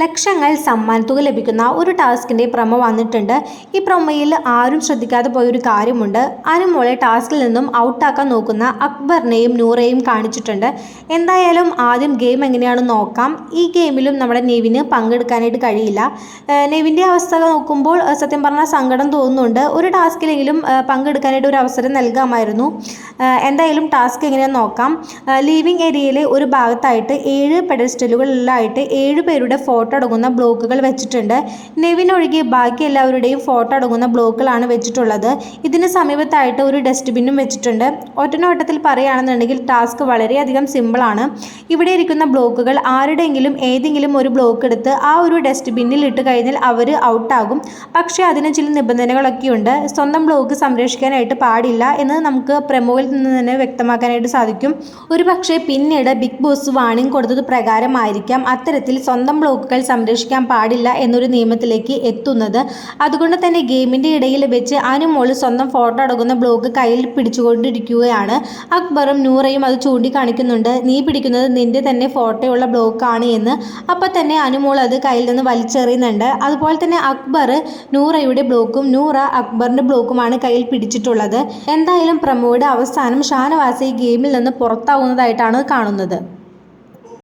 ലക്ഷങ്ങൾ സമ്മാനത്തുക ലഭിക്കുന്ന ഒരു ടാസ്കിന്റെ പ്രമ വന്നിട്ടുണ്ട്. ഈ പ്രൊമോയിൽ ആരും ശ്രദ്ധിക്കാതെ പോയൊരു കാര്യമുണ്ട്. അനുമോളെ ടാസ്കിൽ നിന്നും ഔട്ടാക്കാൻ നോക്കുന്ന അക്ബറിനെയും നൂറയെയും കാണിച്ചിട്ടുണ്ട്. എന്തായാലും ആദ്യം ഗെയിം എങ്ങനെയാണെന്ന് നോക്കാം. ഈ ഗെയിമിലും നമ്മുടെ നെവിന് പങ്കെടുക്കാനായിട്ട് കഴിയില്ല. നെവിന്റെ അവസ്ഥ നോക്കുമ്പോൾ സത്യം പറഞ്ഞാൽ സങ്കടം തോന്നുന്നുണ്ട്. ഒരു ടാസ്കിലെങ്കിലും പങ്കെടുക്കാനായിട്ട് ഒരു അവസരം നൽകാമായിരുന്നു. എന്തായാലും ടാസ്ക് എങ്ങനെയാണെന്ന് നോക്കാം. ലീവിംഗ് ഏരിയയിലെ ഒരു ഭാഗത്തായിട്ട് ഏഴ് പെഡസ്റ്റലുകളിലായിട്ട് ഏഴ് പേരുടെ ഫോട്ടോ അടങ്ങുന്ന ബ്ലോക്കുകൾ വെച്ചിട്ടുണ്ട്. നെവിൻ ഒഴികെ ബാക്കി എല്ലാവരുടെയും ഫോട്ടോ അടങ്ങുന്ന ബ്ലോക്കുകളാണ് വെച്ചിട്ടുള്ളത്. ഇതിന് സമീപത്തായിട്ട് ഒരു ഡസ്റ്റ്ബിന്നും വെച്ചിട്ടുണ്ട്. ഒറ്റനോട്ടത്തിൽ പറയുകയാണെന്നുണ്ടെങ്കിൽ ടാസ്ക് വളരെയധികം സിമ്പിളാണ്. ഇവിടെ ഇരിക്കുന്ന ബ്ലോക്കുകൾ ആരുടെയെങ്കിലും ഏതെങ്കിലും ഒരു ബ്ലോക്ക് എടുത്ത് ആ ഒരു ഡസ്റ്റ്ബിന്നിൽ ഇട്ട് കഴിഞ്ഞാൽ അവർ ഔട്ടാകും. പക്ഷേ അതിന് ചില നിബന്ധനകളൊക്കെയുണ്ട്. സ്വന്തം ബ്ലോക്ക് സംരക്ഷിക്കാനായിട്ട് പാടില്ല എന്ന് നമുക്ക് പ്രമോയിൽ നിന്ന് തന്നെ വ്യക്തമാക്കാനായിട്ട് സാധിക്കും. ഒരു പക്ഷേ പിന്നീട് ബിഗ് ബോസ് വാണിംഗ് കൊടുത്തത് പ്രകാരമായിരിക്കാം. അത്തരത്തിൽ സ്വന്തം ബ്ലോക്കുകൾ സംരക്ഷിക്കാൻ പാടില്ല എന്നൊരു നിയമത്തിലേക്ക് എത്തുന്നത്. അതുകൊണ്ട് തന്നെ ഗെയിമിന്റെ ഇടയിൽ വെച്ച് അനുമോൾ സ്വന്തം ഫോട്ടോ അടങ്ങുന്ന ബ്ലോഗ് കയ്യിൽ പിടിച്ചുകൊണ്ടിരിക്കുകയാണ്. അക്ബറും നൂറയും അത് ചൂണ്ടിക്കാണിക്കുന്നുണ്ട്. നീ പിടിക്കുന്നത് നിന്റെ തന്നെ ഫോട്ടോയുള്ള ബ്ലോക്കാണ് എന്ന്. അപ്പോൾ തന്നെ അനുമോൾ അത് കയ്യിൽ നിന്ന് വലിച്ചെറിയുന്നുണ്ട്. അതുപോലെ തന്നെ അക്ബർ നൂറയുടെ ബ്ലോക്കും നൂറ അക്ബറിന്റെ ബ്ലോക്കുമാണ് കയ്യിൽ പിടിച്ചിട്ടുള്ളത്. എന്തായാലും പ്രമോയുടെ അവസാനം ഷാനവാസി ഗെയിമിൽ നിന്ന് പുറത്താവുന്നതായിട്ടാണ് കാണുന്നത്.